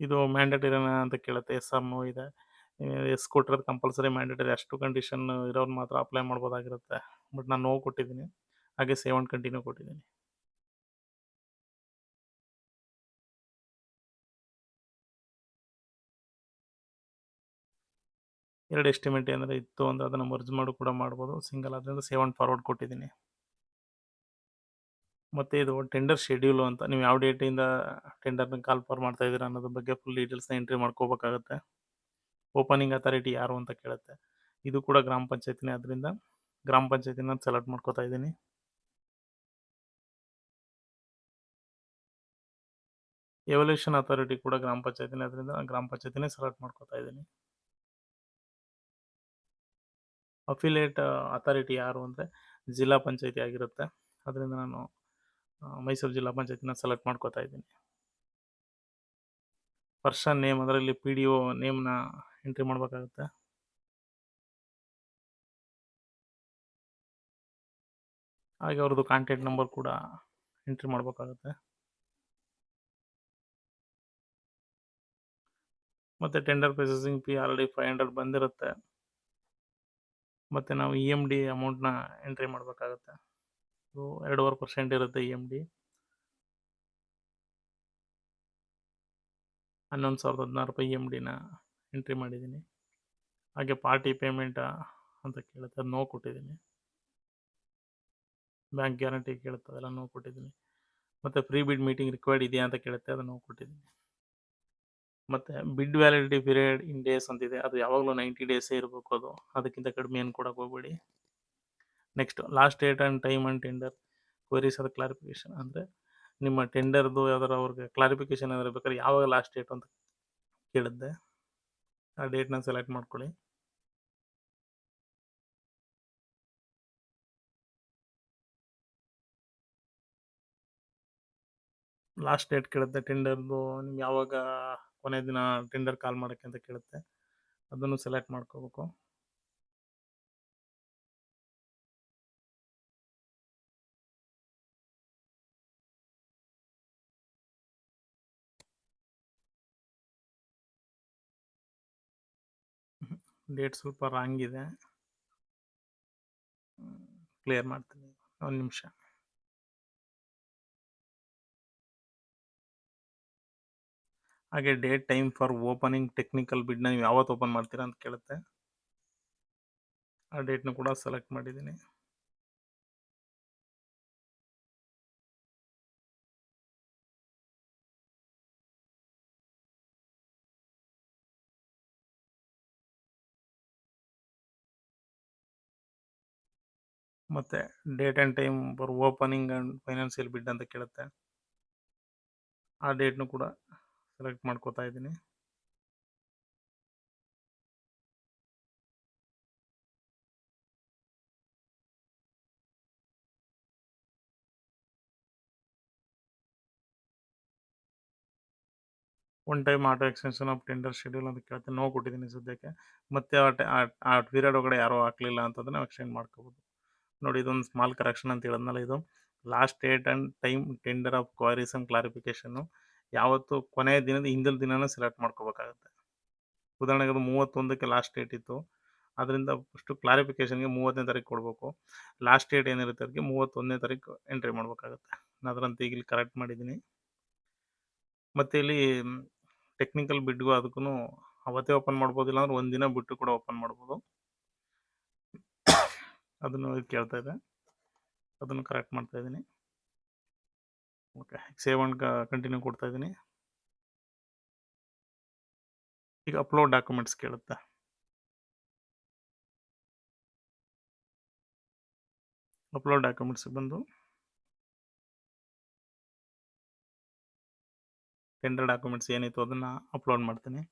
ಇದು ಮ್ಯಾಂಡೇಟರಿ ಅಂತ ಕೇಳುತ್ತೆ. ಎಸ್ ನೋ ಇದೆ. ಎಸ್ ಕೊಟ್ಟಿರೋದು ಕಂಪಲ್ಸರಿ ಮ್ಯಾಂಡೇಟರಿ ಅಷ್ಟು ಕಂಡೀಷನ್ ಇರೋರು ಮಾತ್ರ ಅಪ್ಲೈ ಮಾಡ್ಬೋದಾಗಿರುತ್ತೆ. ಬಟ್ ನಾನು ನೋವು ಕೊಟ್ಟಿದ್ದೀನಿ. ಹಾಗೆ ಸೇವ್ ಅಂಡ್ ಕಂಟಿನ್ಯೂ ಕೊಟ್ಟಿದ್ದೀನಿ. ಎರಡು ಎಸ್ಟಿಮೇಟ್ ಏನಾದರೂ ಇತ್ತು ಅಂದರೆ ಅದನ್ನು ಮರ್ಜ್ ಮಾಡು ಕೂಡ ಮಾಡ್ಬೋದು. ಸಿಂಗಲ್ ಆದ್ದರಿಂದ ಸೇವ್ ಅಂಡ್ ಫಾರ್ವರ್ಡ್ ಕೊಟ್ಟಿದ್ದೀನಿ. ಮತ್ತು ಇದು ಟೆಂಡರ್ ಶೆಡ್ಯೂಲು ಅಂತ ನೀವು ಯಾವ ಡೇಟಿಂದ ಟೆಂಡರ್ನ ಕಾಲ್ ಫಾರ್ ಮಾಡ್ತಾ ಇದ್ದೀರಾ ಅನ್ನೋದ್ರ ಬಗ್ಗೆ ಫುಲ್ ಡೀಟೇಲ್ಸ್ನ ಎಂಟ್ರಿ ಮಾಡ್ಕೋಬೇಕಾಗತ್ತೆ. ಓಪನಿಂಗ್ ಅಥಾರಿಟಿ ಯಾರು ಅಂತ ಕೇಳುತ್ತೆ. ಇದು ಕೂಡ ಗ್ರಾಮ ಪಂಚಾಯತಿನೇ ಅದರಿಂದ ಗ್ರಾಮ ಪಂಚಾಯತಿನ ಸೆಲೆಕ್ಟ್ ಮಾಡ್ಕೋತಾ ಇದ್ದೀನಿ. ಎವಲ್ಯೂಷನ್ ಅಥಾರಿಟಿ ಕೂಡ ಗ್ರಾಮ ಪಂಚಾಯತಿನೇ ಅದರಿಂದ ಗ್ರಾಮ ಪಂಚಾಯತಿನೇ ಸೆಲೆಕ್ಟ್ ಮಾಡ್ಕೋತಾ ಇದ್ದೀನಿ. ಅಫಿಲಿಯೇಟ್ ಅಥಾರಿಟಿ ಯಾರು ಅಂದರೆ ಜಿಲ್ಲಾ ಪಂಚಾಯತಿ ಆಗಿರುತ್ತೆ. ಅದರಿಂದ ನಾನು ಮೈಸೂರು ಜಿಲ್ಲಾ ಪಂಚಾಯತಿನ ಸೆಲೆಕ್ಟ್ ಮಾಡ್ಕೋತಾ ಇದ್ದೀನಿ. ಪರ್ಸನ್ ನೇಮ್ ಅದರಲ್ಲಿ ಪಿ ಡಿ ಒ ನೇಮ್ನ ಎಂಟ್ರಿ ಮಾಡಬೇಕಾಗುತ್ತೆ. ಹಾಗೆ ಅವ್ರದ್ದು ಕಾಂಟ್ಯಾಕ್ಟ್ ನಂಬರ್ ಕೂಡ ಎಂಟ್ರಿ ಮಾಡಬೇಕಾಗುತ್ತೆ. ಮತ್ತು tender processing fee already five hundred ಬಂದಿರುತ್ತೆ. ಮತ್ತು ನಾವು ಇ ಎಂ ಡಿ ಅಮೌಂಟ್ನ ಎಂಟ್ರಿ ಮಾಡಬೇಕಾಗುತ್ತೆ. ಸೊ ಎರಡೂವರೆ ಪರ್ಸೆಂಟ್ ಇರುತ್ತೆ ಇ ಎಂ ಡಿ ಹನ್ನೊಂದು ಸಾವಿರದ ಹದಿನಾರು ರೂಪಾಯಿ ಇ ಎಂ ಡಿನ ಎಂಟ್ರಿ ಮಾಡಿದ್ದೀನಿ. ಹಾಗೆ ಪಾರ್ಟಿ ಪೇಮೆಂಟ ಅಂತ ಕೇಳುತ್ತೆ, ಅದು ನೋ ಕೊಟ್ಟಿದ್ದೀನಿ. ಬ್ಯಾಂಕ್ ಗ್ಯಾರಂಟಿ ಕೇಳುತ್ತೆ, ಅದೆಲ್ಲ ನೋ ಕೊಟ್ಟಿದ್ದೀನಿ. ಮತ್ತು ಫ್ರೀ ಬಿಡ್ ಮೀಟಿಂಗ್ ರಿಕ್ವೈರ್ಡ್ ಇದೆಯಾ ಅಂತ ಕೇಳುತ್ತೆ, ಅದು ನೋವು ಕೊಟ್ಟಿದ್ದೀನಿ. ಮತ್ತು ಬಿಡ್ ವ್ಯಾಲಿಡಿಟಿ ಪೀರಿಯಡ್ ಇನ್ ಡೇಸ್ ಅಂತಿದೆ. ಅದು ಯಾವಾಗಲೂ ನೈಂಟಿ ಡೇಸೇ ಇರಬೇಕು ಅದು. ಅದಕ್ಕಿಂತ ಕಡಿಮೆ ಏನು ಕೊಡೋಕೆ ಹೋಗ್ಬೇಡಿ. Next last date and time and tender queries ಅದು ಕ್ಲಾರಿಫಿಕೇಶನ್ ಅಂದರೆ ನಿಮ್ಮ ಟೆಂಡರ್ದು ಯಾವ್ದಾರು ಅವ್ರಿಗೆ ಕ್ಲಾರಿಫಿಕೇಶನ್ ಏನಾದ್ರು ಬೇಕಾದ್ರೆ ಯಾವಾಗ ಲಾಸ್ಟ್ ಡೇಟ್ ಅಂತ ಕೇಳಿದ್ದೆ. ಆ ಡೇಟ್ನ ಸೆಲೆಕ್ಟ್ ಮಾಡ್ಕೊಳ್ಳಿ. ಲಾಸ್ಟ್ ಡೇಟ್ ಕೇಳುತ್ತೆ ಟೆಂಡರ್ದು ನಿಮ್ಗೆ ಯಾವಾಗ ಕೊನೆ ದಿನ ಟೆಂಡರ್ ಕಾಲ್ ಮಾಡೋಕ್ಕೆ ಅಂತ ಕೇಳುತ್ತೆ. ಅದನ್ನು ಸೆಲೆಕ್ಟ್ ಮಾಡ್ಕೋಬೇಕು. ಡೇಟ್ ಸ್ವಲ್ಪ ರಾಂಗ್ ಇದೆ. ಕ್ಲಿಯರ್ ಮಾಡ್ತೀನಿ. ಒಂದು ನಿಮಿಷ. ಹಾಗೆ date, time for opening technical ಬಿಡ್ನ ನೀವು ಯಾವತ್ತು ಓಪನ್ ಮಾಡ್ತೀರಾ ಅಂತ ಕೇಳುತ್ತೆ. ಆ ಡೇಟ್ನ ಕೂಡ ಸೆಲೆಕ್ಟ್ ಮಾಡಿದ್ದೀನಿ. ಮತ್ತು date and time for opening and financial bid ಅಂತ ಕೇಳುತ್ತೆ. ಆ ಡೇಟ್ನು ಕೂಡ ಸೆಲೆಕ್ಟ್ ಮಾಡ್ಕೋತಾ ಇದ್ದೀನಿ. One time auto extension of tender schedule ಅಂತ ಕೇಳ್ತೀನಿ ನೋ ಕೊಟ್ಟಿದ್ದೀನಿ ಸದ್ಯಕ್ಕೆ. ಮತ್ತೆ ಆ ಪೀರಿಯಡ್ ಒಳಗಡೆ ಯಾರೋ ಹಾಕಲಿಲ್ಲ ಅಂತಂದರೆ ನಾವು ಎಕ್ಸ್ಚೇಂಜ್ ಮಾಡ್ಕೋಬೋದು. ನೋಡಿ, ಇದೊಂದು ಸ್ಮಾಲ್ ಕರೆಕ್ಷನ್ ಅಂತ ಹೇಳಿದ್ನಲ್ಲ ಇದು. Last date and time tender of queries and ಕ್ಲಾರಿಫಿಕೇಷನ್ನು ಯಾವತ್ತು ಕೊನೆಯ ದಿನದ ಹಿಂದಿನ ದಿನನ ಸೆಲೆಕ್ಟ್ ಮಾಡ್ಕೋಬೇಕಾಗುತ್ತೆ. ಉದಾಹರಣೆಗೆ ಅದು ಮೂವತ್ತೊಂದಕ್ಕೆ ಲಾಸ್ಟ್ ಡೇಟ್ ಇತ್ತು. ಅದರಿಂದ ಫಸ್ಟು ಕ್ಲಾರಿಫಿಕೇಷನ್ಗೆ ಮೂವತ್ತನೇ ತಾರೀಕು ಕೊಡಬೇಕು. ಲಾಸ್ಟ್ ಡೇಟ್ ಏನಿರುತ್ತೆ ಅದಕ್ಕೆ ಮೂವತ್ತೊಂದನೇ ತಾರೀಕು ಎಂಟ್ರಿ ಮಾಡಬೇಕಾಗುತ್ತೆ. ಅದರಂತೆ ಈಗ ಇಲ್ಲಿ ಕರೆಕ್ಟ್ ಮಾಡಿದ್ದೀನಿ. ಮತ್ತು ಇಲ್ಲಿ ಟೆಕ್ನಿಕಲ್ ಬಿಡ್ಗೂ ಅದಕ್ಕೂ ಅವತ್ತೇ ಓಪನ್ ಮಾಡ್ಬೋದು, ಇಲ್ಲಾಂದ್ರೆ ಒಂದಿನ ಬಿಟ್ಟು ಕೂಡ ಓಪನ್ ಮಾಡ್ಬೋದು. ಅದನ್ನು ಕೇಳ್ತಾ ಇದೆ ಅದನ್ನು ಕರೆಕ್ಟ್ ಮಾಡ್ತಾ ಇದ್ದೀನಿ. ಓಕೆ, ಸೇವ್ ಅಂಡ್ ಕಂಟಿನ್ಯೂ ಕೊಡ್ತಾ ಇದ್ದೀನಿ. ಈಗ ಅಪ್ಲೋಡ್ ಡಾಕ್ಯುಮೆಂಟ್ಸ್ ಕೇಳುತ್ತೆ? ಅಪ್ಲೋಡ್ ಡಾಕ್ಯುಮೆಂಟ್ಸ್ ಬಂದು ಟೆಂಡರ್ ಡಾಕ್ಯುಮೆಂಟ್ಸ್ ಏನಿತ್ತು ಅದನ್ನು ಅಪ್ಲೋಡ್ ಮಾಡ್ತೀನಿ.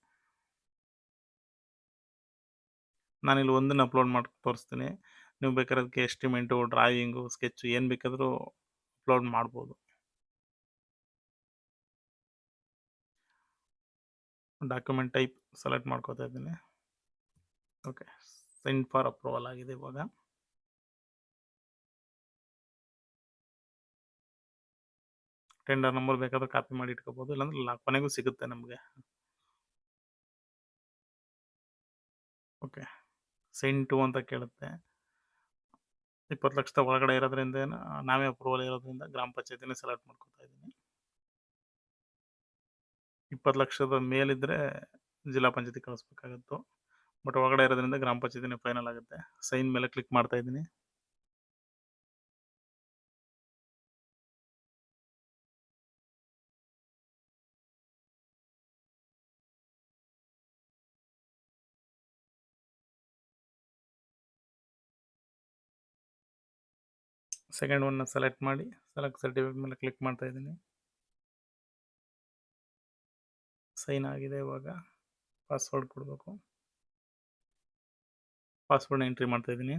ನಾನಿಲ್ಲಿ ಒಂದನ್ನು ಅಪ್ಲೋಡ್ ಮಾಡಿ, ತೋರಿಸ್ತೀನಿ. ನೀವು ಬೇಕಾದ್ರೆ ಅದಕ್ಕೆ ಎಸ್ಟಿಮೇಟು ಡ್ರಾಯಿಂಗು ಸ್ಕೆಚ್ಚು ಏನು ಬೇಕಾದರೂ ಅಪ್ಲೋಡ್ ಮಾಡ್ಬೋದು. ಡಾಕ್ಯುಮೆಂಟ್ ಟೈಪ್ ಸೆಲೆಕ್ಟ್ ಮಾಡ್ಕೋತಾ ಇದ್ದೀನಿ. ಓಕೆ ಸೆಂಡ್ ಫಾರ್ ಅಪ್ರೂವಲ್ ಆಗಿದೆ ಇವಾಗ. ಟೆಂಡರ್ ನಂಬರ್ ಬೇಕಾದ್ರೆ ಕಾಪಿ ಮಾಡಿ ಇಟ್ಕೋಬೋದು, ಇಲ್ಲಾಂದ್ರೆ ಕೊನೆಗೂ ಸಿಗುತ್ತೆ ನಮಗೆ. ಓಕೆ ಸೈನ್ ಟು ಅಂತ ಕೇಳುತ್ತೆ. ಇಪ್ಪತ್ತು ಲಕ್ಷದ ಒಳಗಡೆ ಇರೋದ್ರಿಂದ ನಾವೇ ಅಪ್ರೂವಲ್ ಇರೋದ್ರಿಂದ ಗ್ರಾಮ ಪಂಚಾಯತಿನೇ ಸೆಲೆಕ್ಟ್ ಮಾಡ್ಕೊತಾ ಇದ್ದೀನಿ. ಇಪ್ಪತ್ತು ಲಕ್ಷದ ಮೇಲಿದ್ದರೆ ಜಿಲ್ಲಾ ಪಂಚಾಯತಿ ಕಳಿಸ್ಬೇಕಾಗತ್ತು. ಬಟ್ ಒಳಗಡೆ ಇರೋದ್ರಿಂದ ಗ್ರಾಮ ಪಂಚಾಯತಿನೇ ಫೈನಲ್ ಆಗುತ್ತೆ. ಸೈನ್ ಮೇಲೆ ಕ್ಲಿಕ್ ಮಾಡ್ತಾ ಇದ್ದೀನಿ. ಸೆಕೆಂಡ್ ಒನ್ನ ಸೆಲೆಕ್ಟ್ ಮಾಡಿ ಸೆಲೆಕ್ಟ್ ಸರ್ಟಿಫಿಕೇಟ್ ಮೇಲೆ ಕ್ಲಿಕ್ ಮಾಡ್ತಾ ಇದ್ದೀನಿ. ಸೈನ್ ಆಗಿದೆ ಇವಾಗ. ಪಾಸ್ವರ್ಡ್ ಕೊಡಬೇಕು. ಪಾಸ್ವರ್ಡ್ ಎಂಟ್ರಿ ಮಾಡ್ತಾ ಇದ್ದೀನಿ.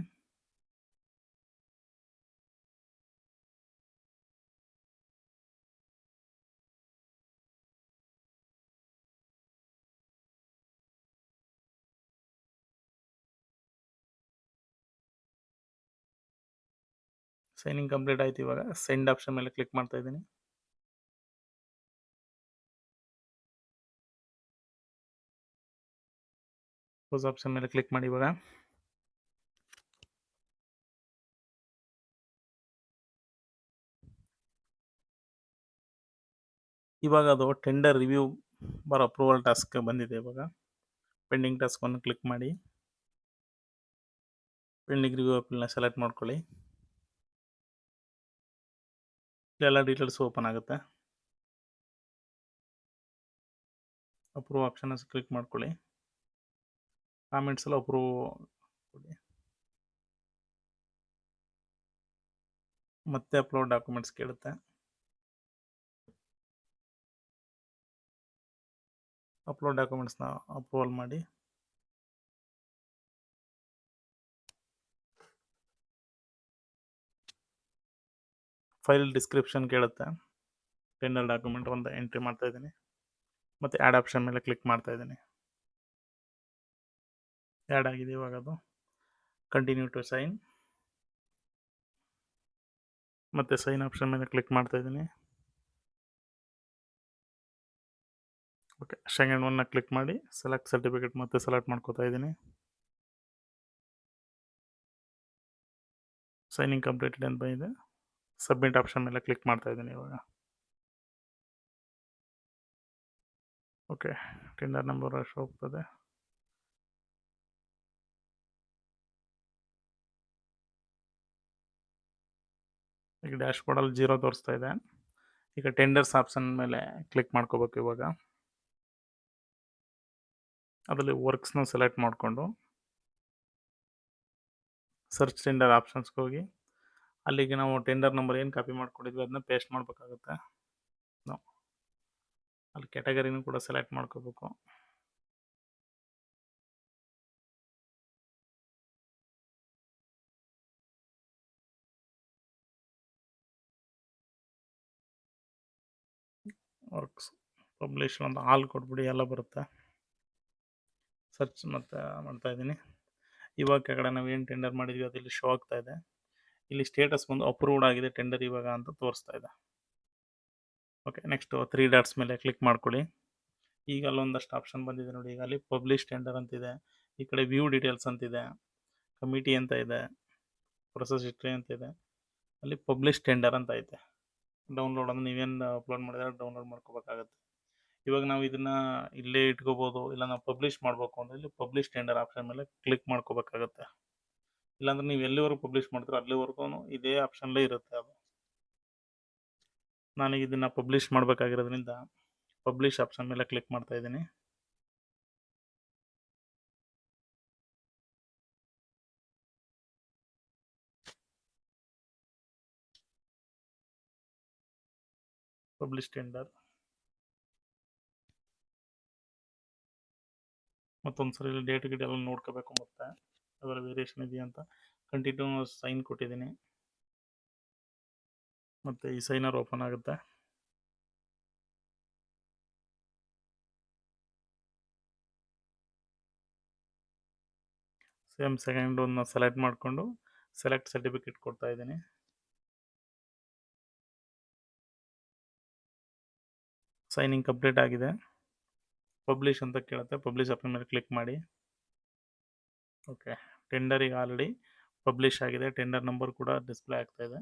ಸೈನಿಂಗ್ ಕಂಪ್ಲೀಟ್ ಆಯ್ತು ಇವಾಗ. ಸೆಂಡ್ ಆಪ್ಷನ್ ಮೇಲೆ ಕ್ಲಿಕ್ ಮಾಡ್ತಾ ಇದ್ದೀನಿ. ಕ್ಲೋಸ್ ಆಪ್ಷನ್ ಮೇಲೆ ಕ್ಲಿಕ್ ಮಾಡಿ ಇವಾಗ. ಇವಾಗ ಅದು ಟೆಂಡರ್ ರಿವ್ಯೂ ಬರೋ ಅಪ್ರೂವಲ್ ಟಾಸ್ಕ್ ಬಂದಿದೆ ಇವಾಗ. ಪೆಂಡಿಂಗ್ ಟಾಸ್ಕನ್ನು ಕ್ಲಿಕ್ ಮಾಡಿ. ಪೆಂಡಿಂಗ್ ರಿವ್ಯೂ ಅಪ್ಲನ್ನ ಸೆಲೆಕ್ಟ್ ಮಾಡ್ಕೊಳ್ಳಿ. ಎಲ್ಲ ಡೀಟೇಲ್ಸ್ ಓಪನ್ ಆಗುತ್ತೆ. ಅಪ್ರೂವ್ ಆಪ್ಷನ್ ಕ್ಲಿಕ್ ಮಾಡ್ಕೊಳ್ಳಿ. ಕಾಮೆಂಟ್ಸ್ ಎಲ್ಲ ಒಬ್ರು ಮತ್ತೆ ಅಪ್ಲೋಡ್ ಡಾಕ್ಯುಮೆಂಟ್ಸ್ ಕೇಳುತ್ತೆ. ಅಪ್ಲೋಡ್ ಡಾಕ್ಯುಮೆಂಟ್ಸ್ನ ಅಪ್ರೂವಲ್ ಮಾಡಿ. ಫೈಲ್ ಡಿಸ್ಕ್ರಿಪ್ಷನ್ ಕೇಳುತ್ತೆ. ಟೆಂಡರ್ ಡಾಕ್ಯುಮೆಂಟ್ ಒಂದು ಎಂಟ್ರಿ ಮಾಡ್ತಾ ಇದ್ದೀನಿ. ಮತ್ತು ಆ್ಯಡ್ ಆಪ್ಷನ್ ಮೇಲೆ ಕ್ಲಿಕ್ ಮಾಡ್ತಾ ಇದ್ದೀನಿ. ಆ್ಯಡ್ ಆಗಿದೆ ಇವಾಗ ಅದು. ಕಂಟಿನ್ಯೂ ಟು ಸೈನ್ ಮತ್ತು ಸೈನ್ ಆಪ್ಷನ್ ಮೇಲೆ ಕ್ಲಿಕ್ ಮಾಡ್ತಾ ಇದ್ದೀನಿ. ಓಕೆ ಸೆಕೆಂಡ್ ಒನ್ನ ಕ್ಲಿಕ್ ಮಾಡಿ ಸೆಲೆಕ್ಟ್ ಸರ್ಟಿಫಿಕೇಟ್ ಮತ್ತೆ ಸೆಲೆಕ್ಟ್ ಮಾಡ್ಕೋತಾ ಇದ್ದೀನಿ. ಸೈನಿಂಗ್ ಕಂಪ್ಲೀಟೆಡ್ ಅಂತ ಬಂದಿದೆ. ಸಬ್ಮಿಟ್ ಆಪ್ಷನ್ ಮೇಲೆ ಕ್ಲಿಕ್ ಮಾಡ್ತಾ ಇದ್ದೀನಿ ಇವಾಗ. ಓಕೆ ಟೆಂಡರ್ ನಂಬರ್ ಶೋ ಹೋಗ್ತದೆ ಈಗ ಡ್ಯಾಶ್ ಬೋರ್ಡಲ್ಲಿ ಜೀರೋ ತೋರಿಸ್ತಾ ಇದೆ. ಈಗ ಟೆಂಡರ್ಸ್ ಆಪ್ಷನ್ ಮೇಲೆ ಕ್ಲಿಕ್ ಮಾಡ್ಕೋಬೇಕು ಇವಾಗ. ಅದರಲ್ಲಿ ವರ್ಕ್ಸ್ನ ಸೆಲೆಕ್ಟ್ ಮಾಡಿಕೊಂಡು ಸರ್ಚ್ ಟೆಂಡರ್ ಆಪ್ಷನ್ಸ್ಗೆ ಹೋಗಿ. ಅಲ್ಲಿಗೆ ನಾವು ಟೆಂಡರ್ ನಂಬರ್ ಏನು ಕಾಪಿ ಮಾಡ್ಕೊಂಡಿದ್ವಿ ಅದನ್ನ ಪೇಸ್ಟ್ ಮಾಡಬೇಕಾಗುತ್ತೆ. ಅಲ್ಲಿ ಕ್ಯಾಟಗರಿನೂ ಕೂಡ ಸೆಲೆಕ್ಟ್ ಮಾಡ್ಕೋಬೇಕು. ವರ್ಕ್ಸ್ ಪಬ್ಲಿಷ್ ಅಂತ ಹಾಲ್ ಕೊಟ್ಬಿಡಿ, ಎಲ್ಲ ಬರುತ್ತೆ. ಸರ್ಚ್ ಮತ್ತೆ ಮಾಡ್ತಾಯಿದ್ದೀನಿ ಇವಾಗ ಕೆಳಗಡೆ ನಾವು ಏನು ಟೆಂಡರ್ ಮಾಡಿದ್ವಿ ಅದು ಇಲ್ಲಿ ಶೋ ಆಗ್ತಾ ಇದೆ. ಇಲ್ಲಿ ಸ್ಟೇಟಸ್ ಬಂದು ಅಪ್ರೂವ್ಡ್ ಆಗಿದೆ ಟೆಂಡರ್ ಇವಾಗ ಅಂತ ತೋರಿಸ್ತಾ ಇದೆ. ಓಕೆ ನೆಕ್ಸ್ಟು ತ್ರೀ ಡಾಟ್ಸ್ ಮೇಲೆ ಕ್ಲಿಕ್ ಮಾಡ್ಕೊಳ್ಳಿ. ಈಗ ಅಲ್ಲೊಂದಷ್ಟು ಆಪ್ಷನ್ ಬಂದಿದೆ ನೋಡಿ, ಈಗ ಅಲ್ಲಿ ಪಬ್ಲಿಷ್ ಟೆಂಡರ್ ಅಂತಿದೆ. ಈ ಕಡೆ ವ್ಯೂ ಡೀಟೇಲ್ಸ್ ಅಂತಿದೆ. ಕಮಿಟಿ ಅಂತ ಇದೆ. ಪ್ರೊಸೆಸ್ ಹಿಸ್ಟ್ರಿ ಅಂತ ಇದೆ. ಅಲ್ಲಿ ಪಬ್ಲಿಷ್ ಟೆಂಡರ್ ಅಂತ ಐತೆ. ಡೌನ್ಲೋಡ್ ಅಂದ್ರೆ ನೀವೇನು ಅಪ್ಲೋಡ್ ಮಾಡಿದ್ರೆ ಡೌನ್ಲೋಡ್ ಮಾಡ್ಕೋಬೇಕಾಗತ್ತೆ. ಇವಾಗ ನಾವು ಇದನ್ನ ಇಲ್ಲೇ ಇಟ್ಕೋಬೋದು, ಇಲ್ಲ ನಾವು ಪಬ್ಲಿಷ್ ಮಾಡಬೇಕು ಅಂದ್ರೆ ಇಲ್ಲಿ ಪಬ್ಲಿಷ್ ಟೆಂಡರ್ ಆಪ್ಷನ್ ಮೇಲೆ ಕ್ಲಿಕ್ ಮಾಡ್ಕೋಬೇಕಾಗತ್ತೆ. ಇಲ್ಲಾಂದ್ರೆ ನೀವು ಎಲ್ಲಿವರೆಗೂ ಪಬ್ಲಿಷ್ ಮಾಡ್ತೀರೋ ಅಲ್ಲಿವರೆಗೂ ಇದೇ ಆಪ್ಷನ್ಲೇ ಇರುತ್ತೆ ಅದು. ನಾನೀಗ ಇದನ್ನ ಪಬ್ಲಿಷ್ ಮಾಡಬೇಕಾಗಿರೋದ್ರಿಂದ ಪಬ್ಲಿಷ್ ಆಪ್ಷನ್ ಮೇಲೆ ಕ್ಲಿಕ್ ಮಾಡ್ತಾ ಇದ್ದೀನಿ. ಪಬ್ಲಿಷ್ ಟೆಂಡರ್ ಮತ್ತೊಂದು ಸರಿ ಡೇಟ್ ಗಿಟ್ ಎಲ್ಲ ನೋಡ್ಕೋಬೇಕು ಮತ್ತೆ. ಅದರ ವೇರಿಯೇಷನ್ ಇದೆಯಾ ಅಂತ ಕಂಟಿನ್ಯೂ ಸೈನ್ ಕೊಟ್ಟಿದ್ದೀನಿ. ಮತ್ತೆ ಈ ಸೈನರ್ ಓಪನ್ ಆಗುತ್ತೆ. ಸೇಮ್ ಸೆಕೆಂಡ್ ಒಂದು ಸೆಲೆಕ್ಟ್ ಮಾಡಿಕೊಂಡು ಸೆಲೆಕ್ಟ್ ಸರ್ಟಿಫಿಕೇಟ್ ಕೊಡ್ತಾ ಇದ್ದೀನಿ. ಸೈನಿಂಗ್ ಕಂಪ್ಲೀಟ್ ಆಗಿದೆ. ಪಬ್ಲಿಷ್ ಅಂತ ಕೇಳುತ್ತೆ. ಪಬ್ಲಿಷ್ ಆಪ್ಷನ್ ಮೇಲೆ ಕ್ಲಿಕ್ ಮಾಡಿ. ಓಕೆ ಟೆಂಡರ್ ಈಗ ಆಲ್ರೆಡಿ ಪಬ್ಲಿಷ್ ಆಗಿದೆ. ಟೆಂಡರ್ ನಂಬರ್ ಕೂಡ ಡಿಸ್ಪ್ಲೇ ಆಗ್ತಾ ಇದೆ.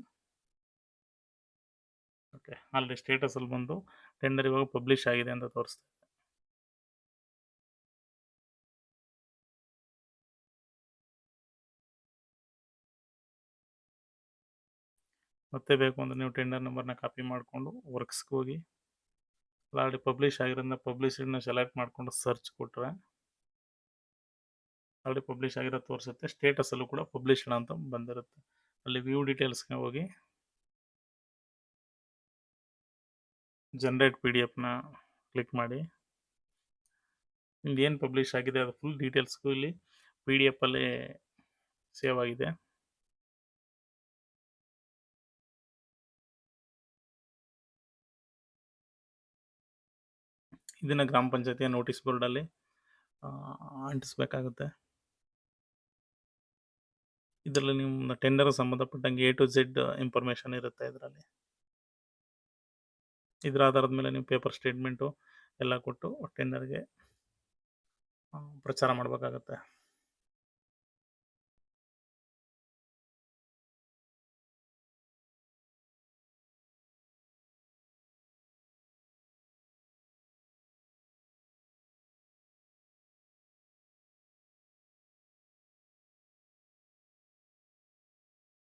ಓಕೆ ಆಲ್ರೆಡಿ ಸ್ಟೇಟಸಲ್ಲಿ ಬಂದು ಟೆಂಡರ್ ಇವಾಗ ಪಬ್ಲಿಷ್ ಆಗಿದೆ ಅಂತ ತೋರಿಸ್ತಾ ಮತ್ತೆ ಬೇಕು ಅಂದರೆ ನೀವು ಟೆಂಡರ್ ನಂಬರ್ನ ಕಾಪಿ ಮಾಡಿಕೊಂಡು ವರ್ಕ್ಸ್ಗೆ ಹೋಗಿ. ಆಲ್ರೆಡಿ ಪಬ್ಲಿಷ್ ಆಗಿರೋದನ್ನ ಪಬ್ಲಿಷನ್ನ ಸೆಲೆಕ್ಟ್ ಮಾಡಿಕೊಂಡು ಸರ್ಚ್ ಕೊಟ್ಟರೆ ಆಲ್ರೆಡಿ ಪಬ್ಲಿಷ್ ಆಗಿರೋ ತೋರಿಸುತ್ತೆ. ಸ್ಟೇಟಸಲ್ಲೂ ಕೂಡ ಪಬ್ಲಿಷ್ಡ್ ಅಂತ ಬಂದಿರುತ್ತೆ. ಅಲ್ಲಿ ವ್ಯೂ ಡೀಟೇಲ್ಸ್ಗೆ ಹೋಗಿ ಜನ್ರೇಟ್ ಪಿ ಡಿ ಎಫ್ನ ಕ್ಲಿಕ್ ಮಾಡಿ. ನಿಮ್ದು ಏನು ಪಬ್ಲಿಷ್ ಆಗಿದೆ ಅದು ಫುಲ್ ಡೀಟೇಲ್ಸ್ಗೂ ಇಲ್ಲಿ ಪಿ ಡಿ ಎಫಲ್ಲಿ ಸೇವ್ ಆಗಿದೆ. ಇದನ್ನು ಗ್ರಾಮ ಪಂಚಾಯತಿಯ ನೋಟಿಸ್ ಬೋರ್ಡಲ್ಲಿ ಅಂಟಿಸ್ಬೇಕಾಗುತ್ತೆ. ಇದರಲ್ಲಿ ನಿಮ್ಮ ಟೆಂಡರ್ ಸಂಬಂಧಪಟ್ಟಂಗೆ ಎ ಟು ಝೆಡ್ ಇನ್ಫಾರ್ಮೇಷನ್ ಇರುತ್ತೆ ಇದರಲ್ಲಿ. ಇದರ ಆಧಾರದ ಮೇಲೆ ನೀವು ಪೇಪರ್ ಸ್ಟೇಟ್ಮೆಂಟು ಎಲ್ಲ ಕೊಟ್ಟು ಟೆಂಡರ್ಗೆ ಪ್ರಚಾರ ಮಾಡಬೇಕಾಗತ್ತೆ.